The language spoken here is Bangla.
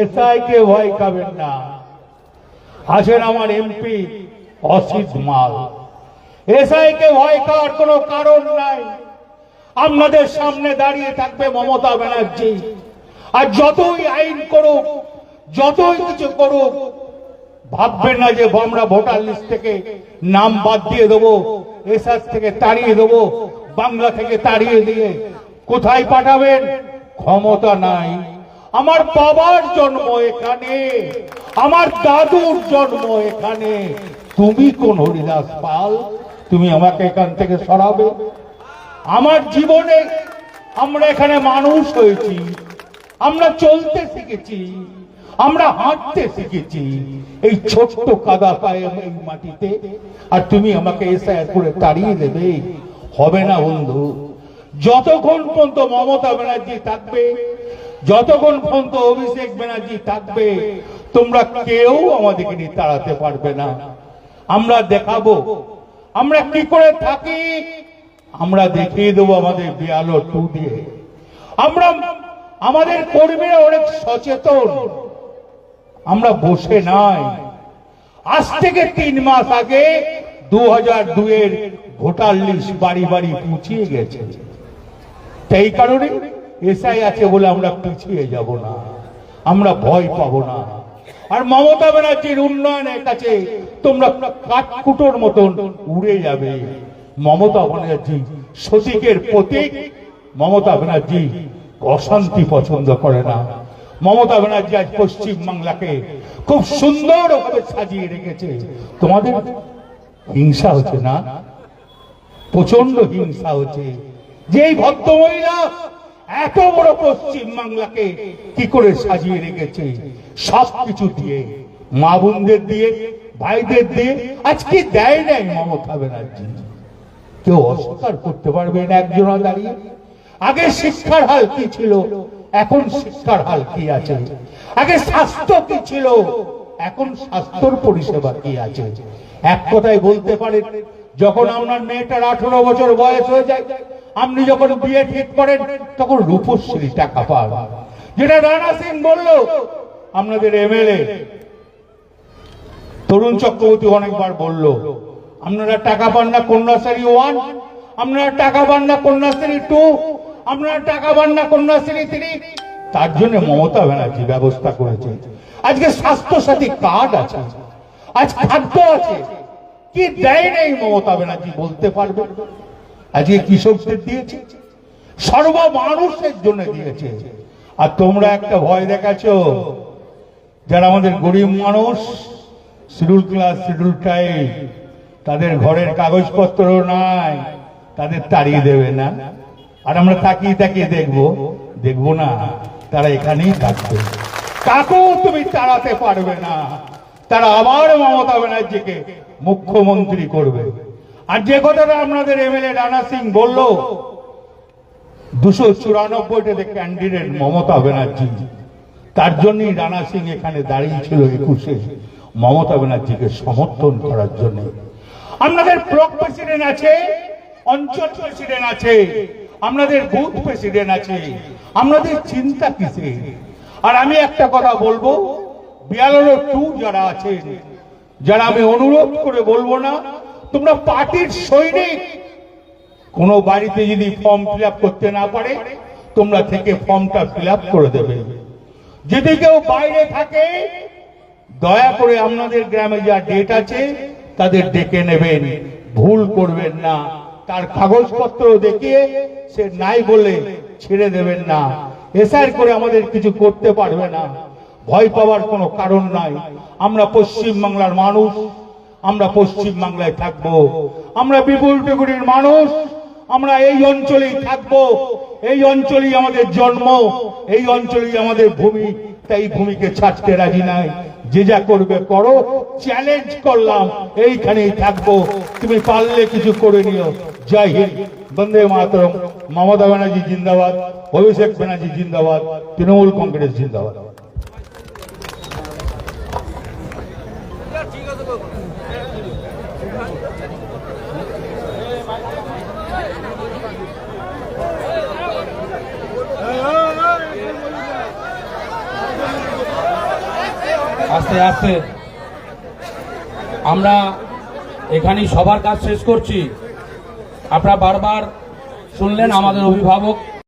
এসআই কে ভয় পাবেন না। আছেন আমার এমপি অসিত মাল। এসআই কে ভয় পাওয়ার কোনো কারণ নাই। আপনাদের সামনে দাঁড়িয়ে থাকবে মমতা ব্যানার্জি। আর যতই আইন করুক, যতই কিছু করুক, ভাববেন না যে আমরা ভোটার লিস্ট থেকে নাম বাদ দিয়ে দেবো, এসআর থেকে তাড়িয়ে দেবো, বাংলা থেকে তাড়িয়ে দিয়ে কোথায় পাঠাবেন, ক্ষমতা নাই। আমার বাবার জন্ম এখানে, আমার দাদুর জন্ম এখানে। তুমি কোন হরিদাস পাল? তুমি আমাকে এখান থেকে সরাবে? আমার জীবনে আমরা এখানে মানুষ হয়েছি, আমরা চলতে শিখেছি, আমরা হাঁটতে শিখেছি। এই ছোট্ট কাদা পায়ে এই মাটিতে, আর তুমি আমাকে এসে করে তাড়িয়ে দেবে। হবে না বন্ধু, যতক্ষণ পর্যন্ত মমতা ব্যানার্জি থাকবে যতক্ষণ পর্যন্ত অভিষেক ব্যানার্জি থাকবে, তোমরা কেউ আমাদেরকে নিয়ে তাড়াতে পারবে না। আমরা দেখাবো। আমরা কি করে থাকি? আমরা দেখিয়ে দেবো আমাদের বিয়ালো টু দিয়ে আমরা, আমাদের কর্মীরা অনেক সচেতন। আমরা বসে নাই। আজ থেকে তিন মাস আগে দু হাজার দুয়ের ভোটার লিস্ট বাড়ি বাড়ি পৌঁছিয়ে গেছে। তাই কারণে এসআই আছে বলে আমরা পিছিয়ে যাব না, আমরা ভয় পাবো না। আর মমতা ব্যানার্জির উন্নয়নের কাছে তোমরা কাঠকুটোর মতন উড়ে যাবে। মমতা ব্যানার্জি সতীকের প্রতীক, মমতা ব্যানার্জি অশান্তি পছন্দ করে না। মমতা ব্যানার্জি আজ পশ্চিম বাংলাকে খুব সুন্দরভাবে সাজিয়ে রেখেছে। তোমাদের হিংসা হচ্ছে না? প্রচণ্ড হিংসা হচ্ছে। যেই এই ভদ্রমহিলা এত বড় পশ্চিম বাংলাকে কি করে সাজিয়ে রেখেছে? সব কিছু দিয়ে মা বোনদের দিয়ে, ভাইদের দিয়ে আজকে দেয় নাই মমতা ব্যানার্জি? কেউ অস্বীকার করতে পারবেন একজন দাঁড়িয়ে। আগে শিক্ষার হাল কি ছিল? এখন শিক্ষার হাল কি আছে? আগে স্বাস্থ্য কি ছিল? এখন স্বাস্থ্যর পরিষেবা কি আছে? এক কথায় বলতে পারেন যখন আপনার মেয়েটার আঠারো বছর বয়স হয়ে যায় আপনি যখন বিয়ে ঠিক করেন, তখন রূপশ্রী টাকা পান যেটা রানা সিং বলল, আপনাদের এমএলএ, তরুণ চক্রবর্তী অনেকবার বলল, আপনারা টাকা পান না কন্যাশ্রী ওয়ান, আপনারা টাকা পান না কন্যাশ্রী টু, আপনারা টাকা পান না কন্যাশ্রী থ্রি। তার জন্য মমতা ব্যানার্জি ব্যবস্থা করেছে আজকে স্বাস্থ্য সাথী কার্ড আছে, আজ খাদ্য আছে। কি দেয় নেই মমতা ব্যানার্জি বলতে পারবে আজকে কৃষকদের দিয়েছে সর্ব মানুষের জন্য দিয়েছে। আর তোমরা একটা ভয় দেখাচ্ছ, যারা আমাদের গরিব মানুষ, শিডিউল ক্লাস, শিডিউল টাইম তাদের ঘরের কাগজপত্র নাই, তাদের তাড়িয়ে দেবে না। আর আমরা তাকিয়ে তাকিয়ে দেখব দেখব না, তারা এখানেই থাকবে। কাকেও তুমি তাড়াতে পারবে না, তারা আবার মমতা ব্যানার্জিকে মুখ্যমন্ত্রী করবে। আর যে কথাটা আপনাদের এমএলএ রানা সিং বলল, দুশো চুরানব্বইটাতে ক্যান্ডিডেট মমতা ব্যানার্জি, তার জন্যই রানা সিং এখানে দাঁড়িয়েছিল একুশে মমতা ব্যানার্জিকে সমর্থন করার জন্য। আপনাদের ব্লক প্রেসিডেন্ট আছে, অঞ্চল প্রেসিডেন্ট আছে, আপনাদের বুথ প্রেসিডেন্ট আছে, আপনাদের চিন্তা কিসে? আর আমি একটা কথা বলব, বিয়ালোর টু যারা আছেন, যারা আমি অনুরোধ করে বলব না তোমরা পার্টির সৈনিক। কোন বাড়িতে যদি ফর্ম ফিল করতে না পারে, তোমরা থেকে ফর্মটা ফিল করে দেবে। যদি কেউ বাইরে থাকে, দয়া করে আপনাদের গ্রামে যা ডেট আছে, তাদের ডেকে নেবেন। ভুল করবেন না। তার কাগজপত্র দেখিয়ে সে নাই বলে ছেড়ে দেবেন না। এসআর করে আমাদের কিছু করতে পারবে না। ভয় পাওয়ার কোনো কারণ নাই। আমরা পশ্চিম বাংলার মানুষ। আমরা পশ্চিম বাংলায় থাকব। আমরা বিপুল টুকুরির মানুষ। আমরা এই অঞ্চলেই থাকব। এই অঞ্চলেই আমাদের জন্ম। এই অঞ্চলেই আমাদের ভূমি। তাই ভূমিকে ছাড়তে রাজি নাই। যে যা করবে করো। চ্যালেঞ্জ করলাম। এইখানেই থাকব। তুমি পারলে কিছু করে নিও। জয় হিন্দ। বন্দে মাতরম। মমতা ব্যানার্জি জিন্দাবাদ। অভিষেক ব্যানার্জি জিন্দাবাদ। তৃণমূল কংগ্রেস জিন্দাবাদ। আস্তে আস্তে আমরা এখানেই সবার কাজ শেষ করছি। আপনারা বারবার শুনলেন আমাদের অভিভাবক।